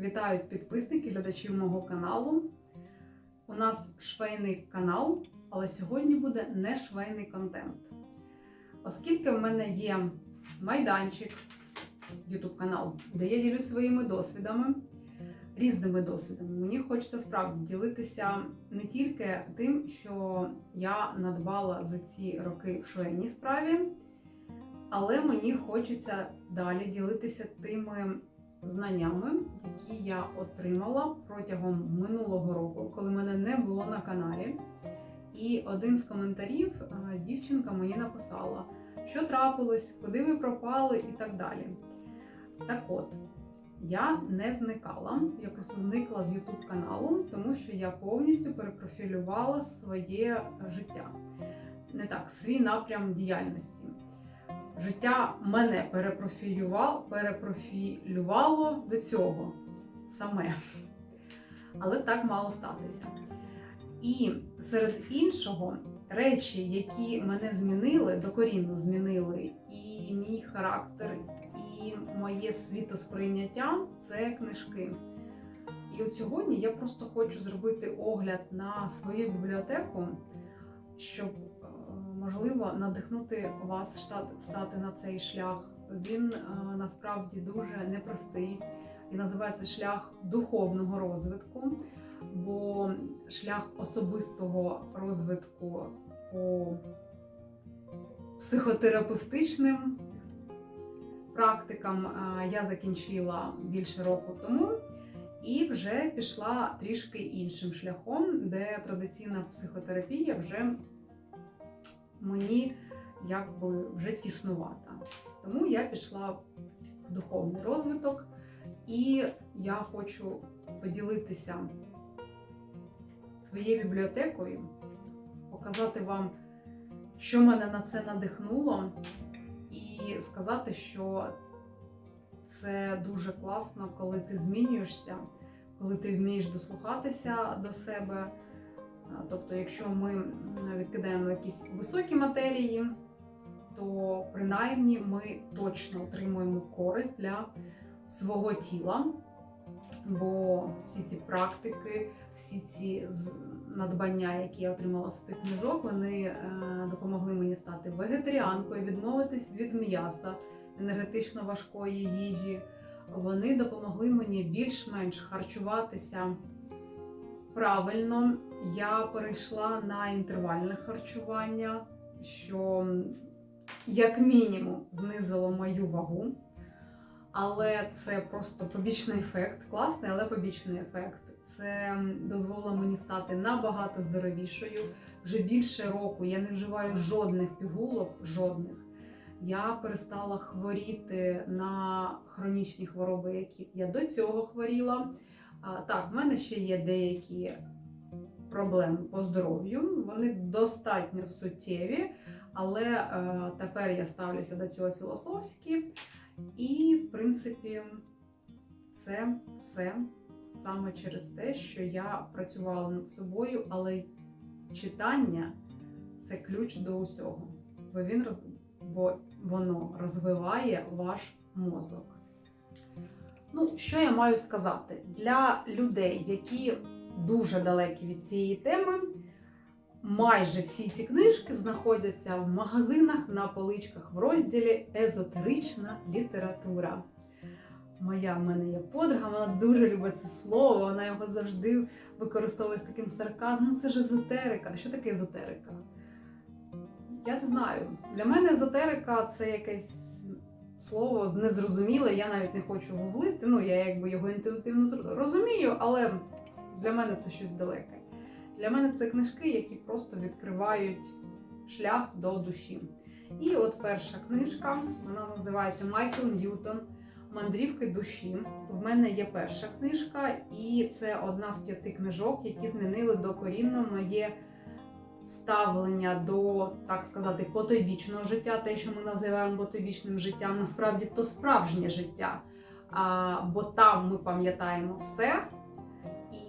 Вітаю підписників, глядачів мого каналу. У нас швейний канал, але сьогодні буде не швейний контент. Оскільки в мене є майданчик, YouTube канал, де я ділюсь своїми досвідами, різними досвідами. Мені хочеться справді ділитися не тільки тим, що я надбала за ці роки в швейній справі. Але мені хочеться далі ділитися тими знаннями, які я отримала протягом минулого року, коли мене не було на каналі. І один з коментарів е, дівчинка мені написала, що трапилось, куди ви пропали і так далі. Так от, я не зникала, я просто зникла з YouTube каналу, тому що я повністю перепрофілювала своє життя. Не так, свій напрям діяльності. Життя мене перепрофілювало, перепрофілювало до цього саме. Але так мало статися. І серед іншого, речі, які мене змінили, докорінно змінили, і мій характер, і моє світосприйняття це книжки. І от сьогодні я просто хочу зробити огляд на свою бібліотеку, щоб можливо надихнути вас стати на цей шлях. Він е, насправді дуже непростий і називається шлях духовного розвитку, бо шлях особистого розвитку по психотерапевтичним практикам е, я закінчила більше року тому. І вже пішла трішки іншим шляхом, де традиційна психотерапія вже мені якби вже тіснувата. Тому я пішла в духовний розвиток, і я хочу поділитися своєю бібліотекою, показати вам, що мене на це надихнуло, і сказати, що це дуже класно, коли ти змінюєшся, коли ти вмієш дослухатися до себе. Тобто, якщо ми відкидаємо якісь високі матерії, то принаймні ми точно отримуємо користь для свого тіла, бо всі ці практики, всі ці надбання, які я отримала з цих книжок, вони е, допомогли мені стати вегетаріанкою, відмовитись від м'яса, енергетично важкої їжі. Вони допомогли мені більш-менш харчуватися правильно, я перейшла на інтервальне харчування, що, як мінімум, знизило мою вагу. Але це просто побічний ефект, класний, але побічний ефект. Це дозволило мені стати набагато здоровішою. Вже більше року я не вживаю жодних пігулок, жодних. Я перестала хворіти на хронічні хвороби, які я до цього хворіла. Так, в мене ще є деякі проблеми по здоров'ю, вони достатньо суттєві, але е, тепер я ставлюся до цього філософськи. І, в принципі, це все саме через те, що я працювала над собою, але читання це ключ до усього, бо він бо воно розвиває ваш мозок. Ну, що я маю сказати? Для людей, які дуже далекі від цієї теми, майже всі ці книжки знаходяться в магазинах на поличках в розділі Езотерична література. Моя в мене є подруга, вона дуже любить це слово, вона його завжди використовує з таким сарказмом. Це ж езотерика. Що таке езотерика? Я не знаю. Для мене езотерика це якесь слово незрозуміле, я навіть не хочу гуглити. Ну, я якби його інтуїтивно розумію, але для мене це щось далеке. Для мене це книжки, які просто відкривають шлях до душі. І от перша книжка, вона називається Майкл Ньютон. Мандрівки душі. В мене є перша книжка, і це одна з п'яти книжок, які змінили докорінно моє ставлення до, так сказати, потойбічного життя, те, що ми називаємо потойбічним життям, насправді то справжнє життя. А, Бо там ми пам'ятаємо все.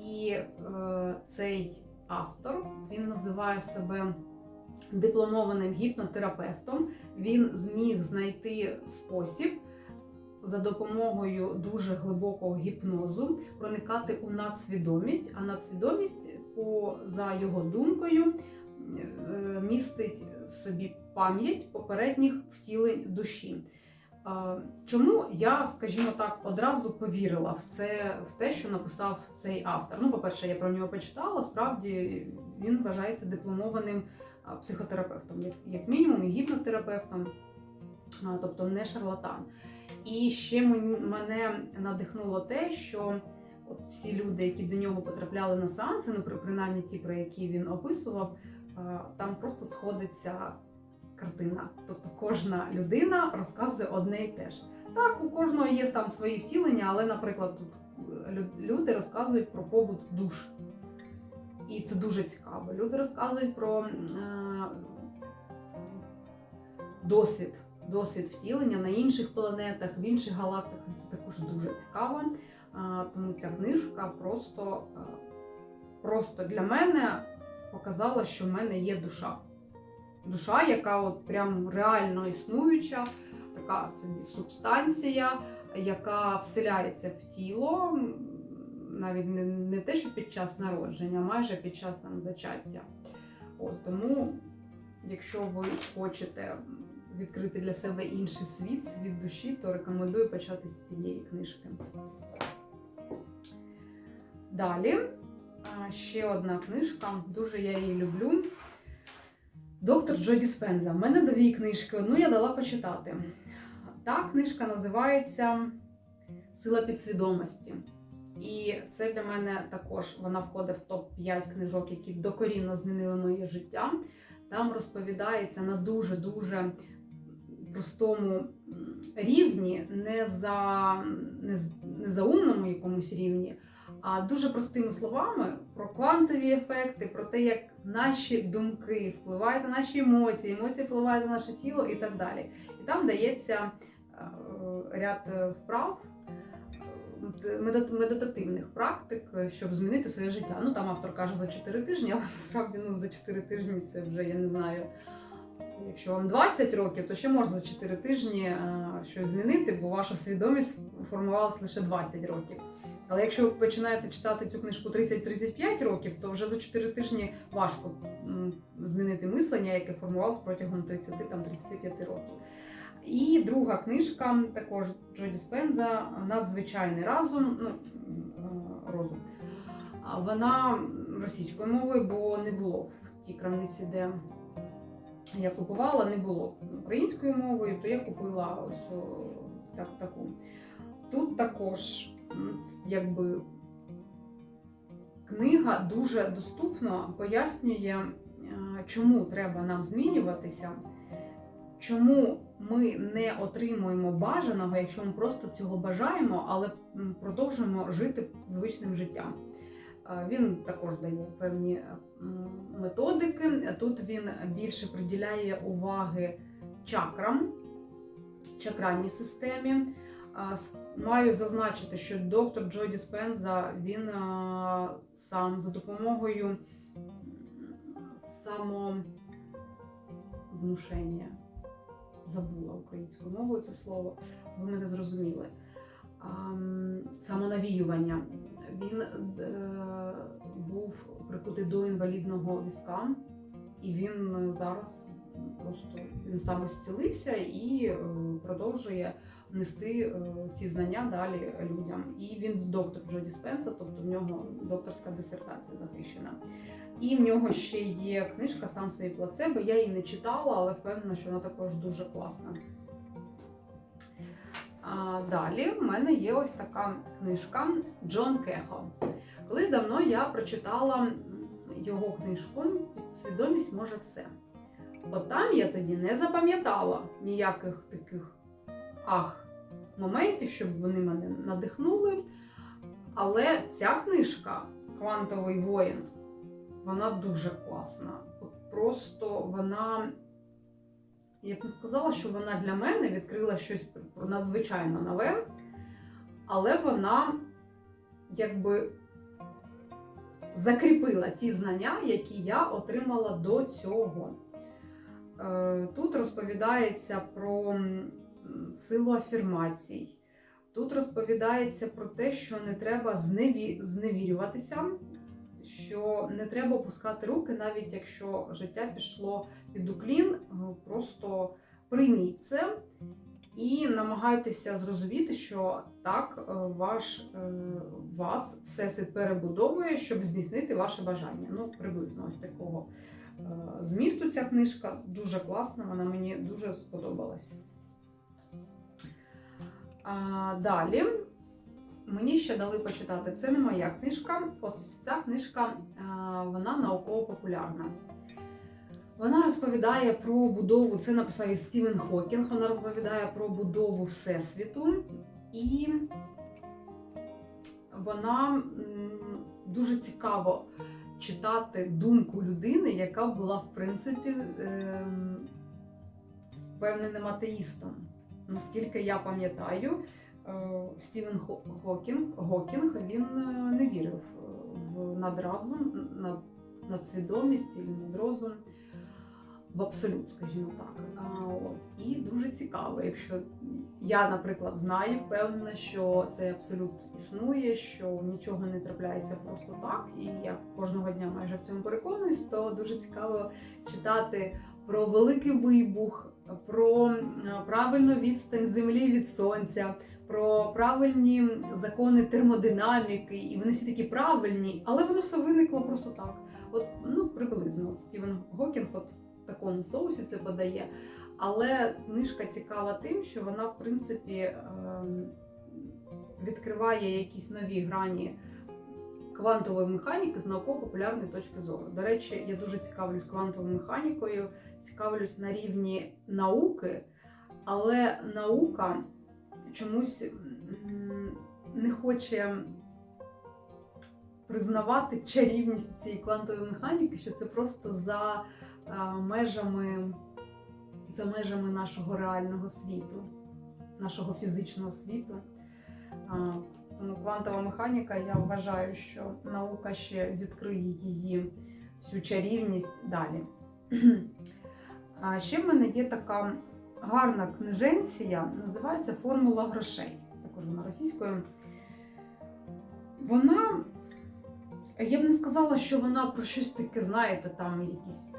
І е, цей автор він називає себе дипломованим гіпнотерапевтом. Він зміг знайти спосіб за допомогою дуже глибокого гіпнозу проникати у надсвідомість, а надсвідомість, по, за його думкою, містить в собі пам'ять попередніх втілень душі. Чому я, скажімо так, одразу повірила в це, в те, що написав цей автор? Ну, по-перше, я про нього почитала. Справді він вважається дипломованим психотерапевтом, як, мінімум, і гіпнотерапевтом, тобто не шарлатан. І ще мене надихнуло те, що от всі люди, які до нього потрапляли на сеанси, ну при- принаймні ті, про які він описував, там просто сходиться картина. Тобто кожна людина розказує одне і те ж. Так, у кожного є там свої втілення, але, наприклад, тут люди розказують про побут душ. І це дуже цікаво. Люди розказують про е, досвід, досвід втілення на інших планетах, в інших галактиках. Це також дуже цікаво. А, Тому ця книжка просто, е, просто для мене показала, що в мене є душа. Душа, яка от прям реально існуюча, така собі субстанція, яка вселяється в тіло, навіть не, не те, що під час народження, а майже під час там, зачаття. От, тому, якщо ви хочете відкрити для себе інший світ, світ душі, то рекомендую почати з цієї книжки. Далі ще одна книжка, дуже я її люблю. Доктор Джо Діспенза. У мене дві книжки, одну я дала почитати. Та книжка називається Сила підсвідомості. І це для мене також вона входить в топ-5 книжок, які докорінно змінили моє життя. Там розповідається на дуже-дуже простому рівні, не за, не, не за умному якомусь рівні, а дуже простими словами про квантові ефекти, про те, як наші думки впливають на наші емоції, емоції впливають на наше тіло і так далі. І там дається е, ряд е, вправ. е, Медитативних практик, щоб змінити своє життя. Ну там автор каже за 4 тижні, але насправді ну, за 4 тижні це вже я не знаю. Якщо вам 20 років, то ще можна за 4 тижні щось змінити, бо ваша свідомість формувалася лише 20 років. Але якщо ви починаєте читати цю книжку 30-35 років, то вже за 4 тижні важко змінити мислення, яке формувалося протягом 30-35 років. І друга книжка, також Джоді Спенза Надзвичайний разум. Ну, е, розум. Вона російською мовою, бо не було в тій крамниці, де я купувала, не було українською мовою, то я купила ось так, таку. Тут також якби книга дуже доступно пояснює, е, чому треба нам змінюватися, чому ми не отримуємо бажаного, якщо ми просто цього бажаємо, але продовжуємо жити звичним життям. Е, Він також дає певні е, методики. Тут він більше приділяє уваги чакрам, чакральній системі. Маю зазначити, що доктор Джо Діспенза він сам за допомогою самовнушення, забула українською мовою це слово, ви мене зрозуміли. Самонавіювання. Він е, був прикутий до інвалідного візка, і він е, зараз просто він сам зцілився і е, продовжує нести е, ці знання далі людям. І він доктор Джо Діспенса, тобто в нього докторська дисертація захищена. І в нього ще є книжка Сам свій плацебо. Я її не читала, але впевнена, що вона також дуже класна. А далі в мене є ось така книжка Джон Кехо. Колись давно я прочитала його книжку Підсвідомість може все. От там я тоді не запам'ятала ніяких таких ах моментів, щоб вони мене надихнули. Але ця книжка Квантовий воїн, вона дуже класна. От просто вона, я б не сказала, що вона для мене відкрила щось надзвичайно нове, але вона якби закріпила ті знання, які я отримала до цього. Е, Тут розповідається про силу афірмацій, Тут розповідається про те, що не треба зневі... зневірюватися, що не треба опускати руки, навіть якщо життя пішло під уклін, е, просто прийміть це і намагайтеся зрозуміти, що так е, ваш, е, вас всесвіт перебудовує, щоб здійснити ваше бажання. Ну, приблизно ось такого змісту ця книжка дуже класна, вона мені дуже сподобалась. А, далі мені ще дали почитати. Це не моя книжка. От ця книжка вона науково-популярна. Вона розповідає про будову, це написав і Стівен Хокінг, вона розповідає про будову Всесвіту, і вона дуже цікаво читати думку людини, яка була, в принципі, ем, впевненим атеїстом. Наскільки я пам'ятаю, е, Стівен Хокінг, Гокінг він е, не вірив е, в надразум, над, надсвідомість і надрозум в абсолют, скажімо так. А, от. І дуже цікаво, якщо я, наприклад, знаю, впевнена, що цей абсолют існує, що нічого не трапляється просто так, і я кожного дня майже в цьому переконуюсь, то дуже цікаво читати про великий вибух, про правильну відстань землі від сонця, про правильні закони термодинаміки, і вони всі такі правильні, але воно все виникло просто так. От ну приблизно от Стівен Гокінг от в такому соусі це подає. Але книжка цікава тим, що вона, в принципі, ем, відкриває якісь нові грані квантової механіки з науково-популярної точки зору. До речі, я дуже цікавлюсь квантовою механікою, цікавлюсь на рівні науки, але наука чомусь не хоче признавати чарівність цієї квантової механіки, що це просто за межами, за межами нашого реального світу, нашого фізичного світу. Тому квантова механіка, я вважаю, що наука ще відкриє її всю чарівність далі. А ще в мене є така гарна книженція, називається Формула грошей. Також вона російською. Вона, я б не сказала, що вона про щось таке, знаєте, там якісь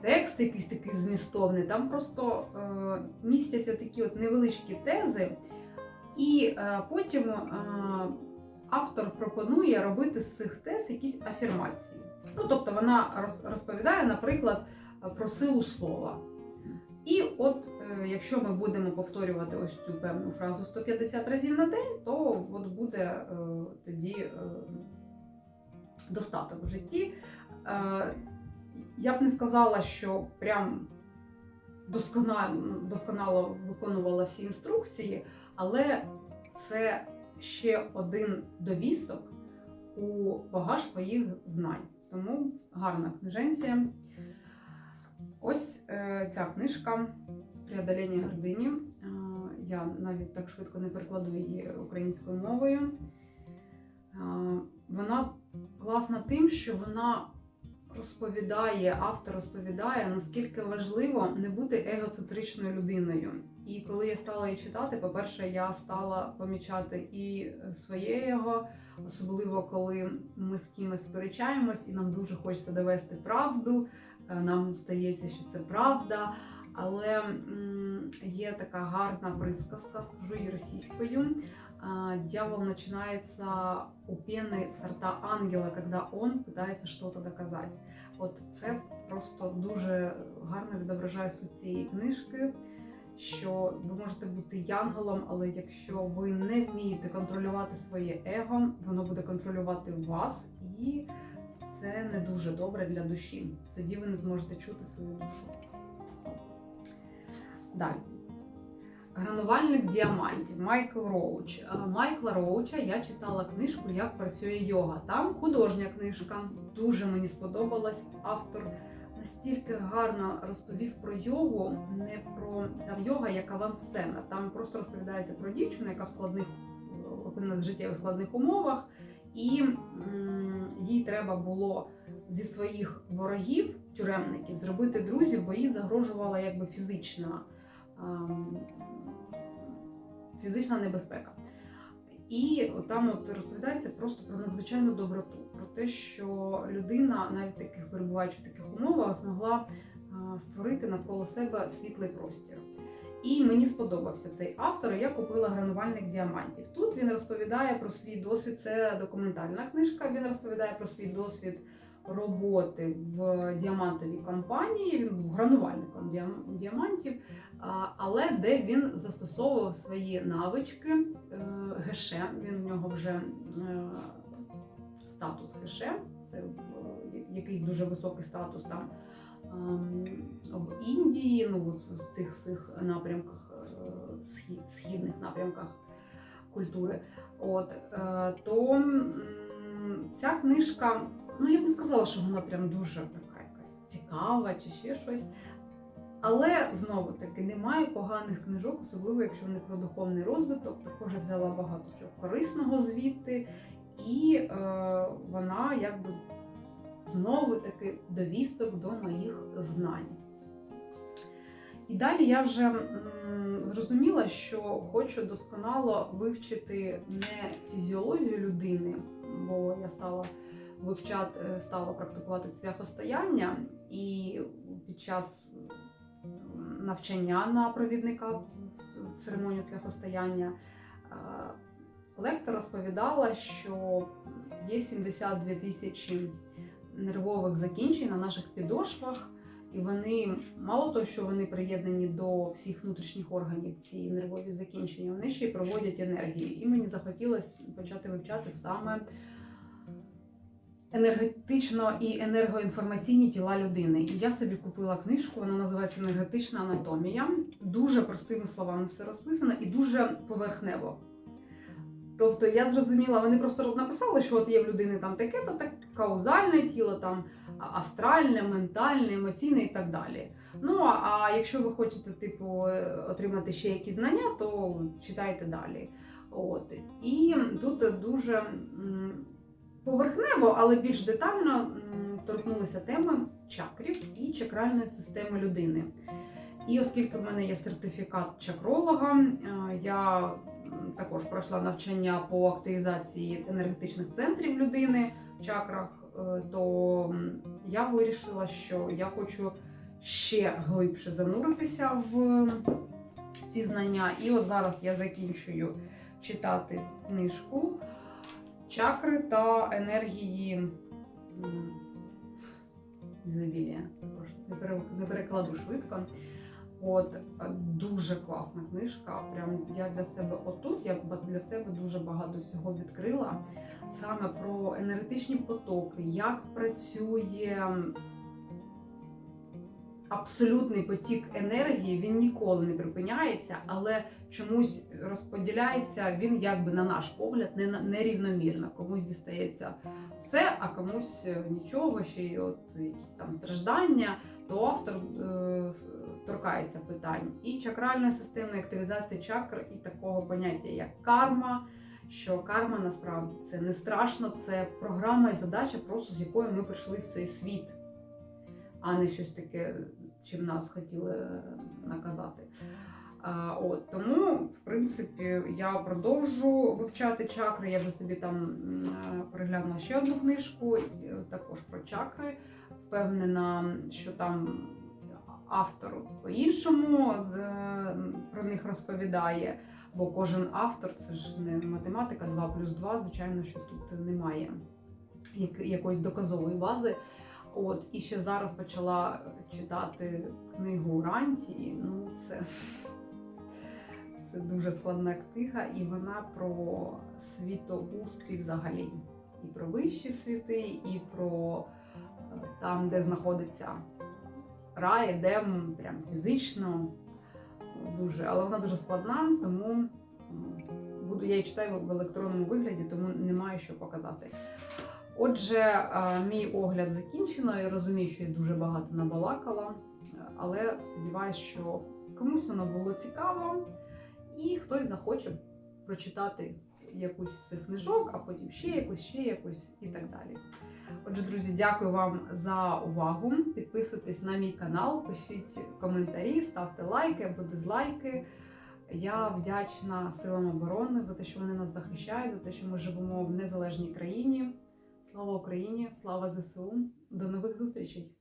текст, якийсь такий змістовний. Там просто е, містяться такі от невеличкі тези, і е, потім е, автор пропонує робити з цих тез якісь афірмації. Ну, тобто вона розповідає, наприклад, про силу слова. І от е, якщо ми будемо повторювати ось цю певну фразу 150 разів на день, то от буде тоді достаток в житті. Я б не сказала, що прям досконало, досконало виконувала всі інструкції, але це ще один довісок у багаж моїх знань. Тому гарна книженція. Ось е, ця книжка Преодолення гордині. Е, я навіть так швидко не перекладу її українською мовою. Е, вона класна тим, що вона розповідає, автор розповідає, наскільки важливо не бути егоцентричною людиною. І коли я стала її читати, по-перше, я стала помічати і своє его, особливо коли ми з кимось сперечаємось, і нам дуже хочеться довести правду. Е, Нам здається, що це правда. Але є така гарна присказка, скажу її російською. Дьявол начинается у пены сорта ангела, когда он пытается что-то доказать. От це просто дуже гарно відображає суть цієї книжки. Що ви можете бути янголом, але якщо ви не вмієте контролювати своє его, воно буде контролювати вас, і це не дуже добре для душі. Тоді ви не зможете чути свою душу. Далі. Гранувальник діамантів Майкл Роуч. Е, Майкла Роуча я читала книжку Як працює йога. Там художня книжка. Дуже мені сподобалась. Автор настільки гарно розповів про йогу, не про там йога як авансцена. Там просто розповідається про дівчину, яка в складних опинилась в життєвих складних умовах, і їй треба було зі своїх ворогів, тюремників, зробити друзів, бо їй загрожувала якби фізична фізична небезпека. І там от розповідається просто про надзвичайну доброту, про те, що людина, навіть таких перебуваючи в таких умовах, змогла створити навколо себе світлий простір. І мені сподобався цей автор. Я купила гранувальник діамантів. Тут він розповідає про свій досвід. Це документальна книжка. Він розповідає про свій досвід роботи в діамантовій компанії. Він був гранувальником діам- діамантів, але де він застосовував свої навички е, геше. Він в нього вже е, статус геше. Це е, якийсь дуже високий статус там ем, в Індії, ну в цих цих напрямках, східних напрямках культури. От то ця книжка, ну я б не сказала, що вона прям дуже така якась цікава чи ще щось. Але знову таки немає поганих книжок, особливо якщо вони про духовний розвиток. Також взяла багато чого корисного звідти, і е, вона якби знову таки довісток до моїх знань. І далі я вже зрозуміла, що хочу досконало вивчити не фізіологію людини, бо я стала вивчати, е, стала практикувати цвяхостояння, і під час навчання на провідника в церемонію цвяхостояння е, лектор розповідала, що є 72 тисячі нервових закінчень на наших підошвах. І вони мало того, що вони приєднані до всіх внутрішніх органів, ці нервові закінчення, вони ще й проводять енергію. І мені захотілося почати вивчати саме енергетично і енергоінформаційні тіла людини. І я собі купила книжку, вона називається Енергетична анатомія. Дуже простими словами все розписано і дуже поверхнево. Тобто я зрозуміла, вони просто написали, що от є в людини там таке-то так каузальне тіло, там астральне, ментальне, емоційне і так далі. Ну а якщо ви хочете, типу, отримати ще якісь знання, то читайте далі. От і тут дуже поверхнево, але більш детально торкнулися теми чакрів і чакральної системи людини. І оскільки в мене є сертифікат чакролога, е, я також пройшла навчання по активізації енергетичних центрів людини в чакрах, е, то я вирішила, що я хочу ще глибше зануритися в ці знання. І от зараз я закінчую читати книжку Чакри та енергії. Також не перекладу швидко. От дуже класна книжка. Прям я для себе отут я для себе дуже багато всього відкрила саме про енергетичні потоки, як працює абсолютний потік енергії. Він ніколи не припиняється, але чомусь розподіляється він, якби на наш погляд, не нерівномірно. Комусь дістається все, а комусь е, нічого, ще й от якісь там страждання то автор е, торкається питань і чакральної системи, активізації чакр, і такого поняття, як карма. Що карма насправді це не страшно, це програма і задача, просто з якою ми прийшли в цей світ, а не щось таке, чим нас хотіли наказати. От, тому, в принципі, я продовжу вивчати чакри. Я вже собі там е, переглянула ще одну книжку, е, також про чакри впевнена, що там автор по-іншому е, про них розповідає, бо кожен автор це ж не математика 2 плюс 2, звичайно, що тут немає якоїсь доказової бази. От, і ще зараз почала читати книгу Ранті. Ну, це, це дуже складна книга, і вона про світоустрій взагалі. І про вищі світи, і про е, там, де знаходиться рай, Едем, прям фізично. Дуже, але вона дуже складна, тому буду я її читаю в електронному вигляді, тому немає що показати. Отже, мій огляд закінчено. Я розумію, що я дуже багато набалакала, але сподіваюся, що комусь воно було цікаво, і хтось захоче прочитати якусь з цих книжок, а потім ще якусь, ще якусь і так далі. Отже, друзі, дякую вам за увагу. Підписуйтесь на мій канал, пишіть коментарі, ставте лайки або дизлайки. Я вдячна силам оборони за те, що вони нас захищають, за те, що ми живемо в незалежній країні. Слава Україні! Слава ЗСУ! До нових зустрічей!